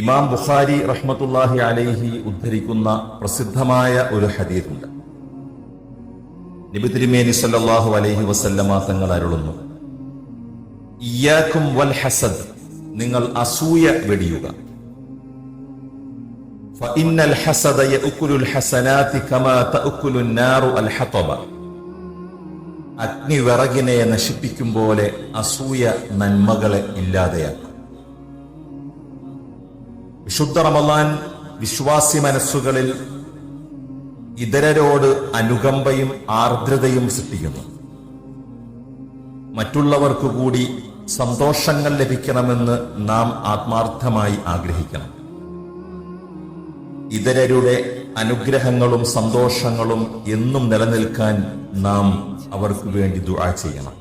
ഇമാം ബുഖാരി റഹ്മത്തുല്ലാഹി അലൈഹി ഉദ്ധരിക്കുന്ന പ്രസിദ്ധമായ ഒരു ഹദീദുണ്ട് നബി തിരുമേനി സല്ലാഹു അലൈഹി വസല്ലമ തങ്ങൾ അരുളുന്നു. ഇയാക്കും വൽ ഹസദ് നിങ്ങൾ അസൂയ വെടിയുക. അഗ്നി വിറകിനെ നശിപ്പിക്കും പോലെ അസൂയ നന്മകളെ ഇല്ലാതെയാക്കും. വിശുദ്ധ റമലാൻ വിശ്വാസി മനസ്സുകളിൽ ഇതരരോട് അനുകമ്പയും ആർദ്രതയും സൃഷ്ടിക്കുന്നു. മറ്റുള്ളവർക്കു കൂടി സന്തോഷങ്ങൾ ലഭിക്കണമെന്ന് നാം ആത്മാർത്ഥമായി ആഗ്രഹിക്കണം. ഇതരരുടെ അനുഗ്രഹങ്ങളും സന്തോഷങ്ങളും എന്നും നിലനിൽക്കാൻ നാം അവർക്ക് വേണ്ടി ദുആ ചെയ്യണം.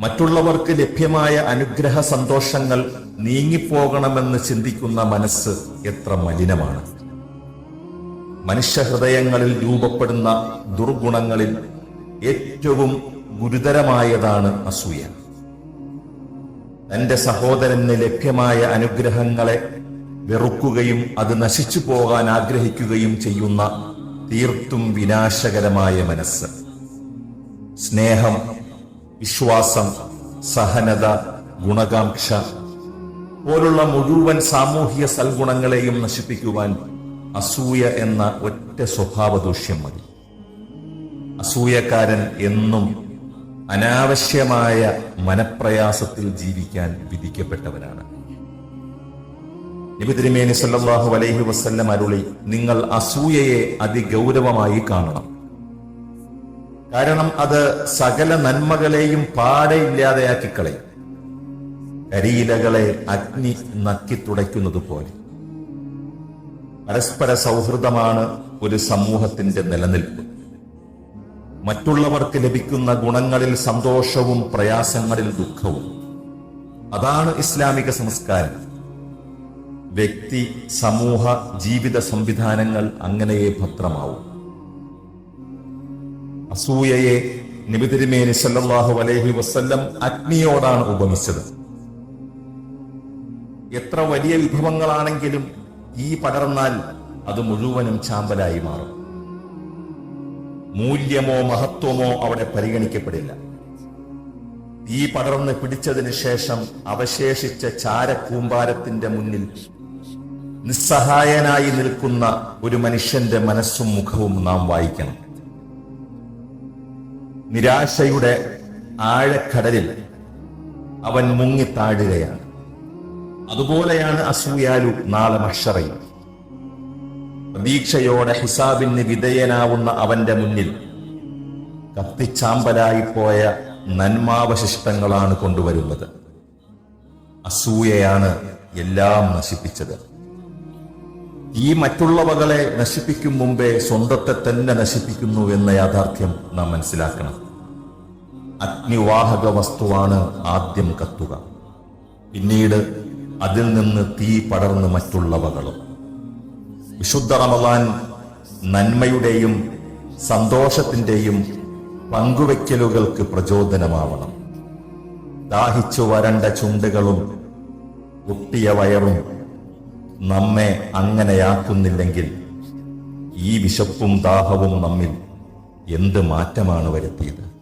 മറ്റുള്ളവർക്ക് ലഭ്യമായ അനുഗ്രഹ സന്തോഷങ്ങൾ നീങ്ങിപ്പോകണമെന്ന് ചിന്തിക്കുന്ന മനസ്സ് എത്ര മലിനമാണ്. മനുഷ്യഹൃദയങ്ങളിൽ രൂപപ്പെടുന്ന ദുർഗുണങ്ങളിൽ ഏറ്റവും ഗുരുതരമായതാണ് അസൂയ. തന്റെ സഹോദരന് ലഭ്യമായ അനുഗ്രഹങ്ങളെ വെറുക്കുകയും അത് നശിച്ചു പോകാൻ ആഗ്രഹിക്കുകയും ചെയ്യുന്ന തീർത്തും വിനാശകരമായ മനസ്സ്. സ്നേഹം വിശ്വാസം സഹനത ഗുണകാംക്ഷ പോലുള്ള മുഴുവൻ സാമൂഹിക സൽഗുണങ്ങളെയും നശിപ്പിക്കുവാൻ അസൂയ എന്ന ഒറ്റ സ്വഭാവ ദൂഷ്യം മതി. അസൂയക്കാരൻ എന്നും അനാവശ്യമായ മനപ്രയാസത്തിൽ ജീവിക്കാൻ വിധിക്കപ്പെട്ടവനാണ്. നബി തിരുമേനി സല്ലല്ലാഹു അലൈഹി വസല്ലം അരുളി നിങ്ങൾ അസൂയയെ അതിഗൗരവമായി കാണണം. കാരണം അത് സകല നന്മകളെയും പാടെ ഇല്ലാതെയാക്കി കളയും കരിയിലകളെ അഗ്നി നക്കി തുടയ്ക്കുന്നത് പോലെ. പരസ്പര സൗഹൃദമാണ് ഒരു സമൂഹത്തിന്റെ നിലനിൽപ്പ്. മറ്റുള്ളവർക്ക് ലഭിക്കുന്ന ഗുണങ്ങളിൽ സന്തോഷവും പ്രയാസങ്ങളിൽ ദുഃഖവും. അതാണ് ഇസ്ലാമിക സംസ്കാരം. വ്യക്തി സമൂഹ ജീവിത സംവിധാനങ്ങൾ അങ്ങനെയേ ഭദ്രമാവും. അസൂയയെ നിബിതിരിമേനി സല്ലാഹു അലൈഹി വസ്ല്ലം അഗ്നിയോടാണ് ഉപമിച്ചത്. എത്ര വലിയ വിഭവങ്ങളാണെങ്കിലും ഈ പടർന്നാൽ അത് മുഴുവനും ചാമ്പലായി മാറും. മൂല്യമോ മഹത്വമോ അവിടെ പരിഗണിക്കപ്പെടില്ല. ഈ പടർന്ന് പിടിച്ചതിന് ശേഷം അവശേഷിച്ച ചാരക്കൂമ്പാരത്തിന്റെ മുന്നിൽ നിസ്സഹായനായി നിൽക്കുന്ന ഒരു മനുഷ്യന്റെ മനസ്സും മുഖവും നാം വായിക്കണം. നിരാശയുടെ ആഴക്കടലിൽ അവൻ മുങ്ങിത്താഴുകയാണ് അതുപോലെയാണ് അസൂയാലു നാളെ മഷറയിൽ പ്രതീക്ഷയോടെ ഹിസാബിന് വിധേയനാവുന്ന അവന്റെ മുന്നിൽ കത്തിച്ചാമ്പലായിപ്പോയ നന്മാവശിഷ്ടങ്ങളാണ് കൊണ്ടുവരുന്നത്. അസൂയയാണ് എല്ലാം നശിപ്പിച്ചത്. ഈ മറ്റുള്ളവകളെ നശിപ്പിക്കും മുമ്പേ സ്വന്തത്തെ തന്നെ നശിപ്പിക്കുന്നു എന്ന യാഥാർത്ഥ്യം നാം മനസ്സിലാക്കണം. അഗ്നിവാഹക വസ്തുവാണ് ആദ്യം കത്തുക. പിന്നീട് അതിൽ നിന്ന് തീ പടർന്ന് മറ്റുള്ളവകളും. വിശുദ്ധ റമദാൻ നന്മയുടെയും സന്തോഷത്തിന്റെയും പങ്കുവയ്ക്കലുകൾക്ക് പ്രചോദനമാവണം. ദാഹിച്ചു വരണ്ട ചുണ്ടുകളും ഒട്ടിയ വയറും നമ്മെ അങ്ങനെയാക്കുന്നില്ലെങ്കിൽ ഈ വിശപ്പും ദാഹവും നമ്മിൽ എന്ത് മാറ്റമാണ് വരുത്തിയത്?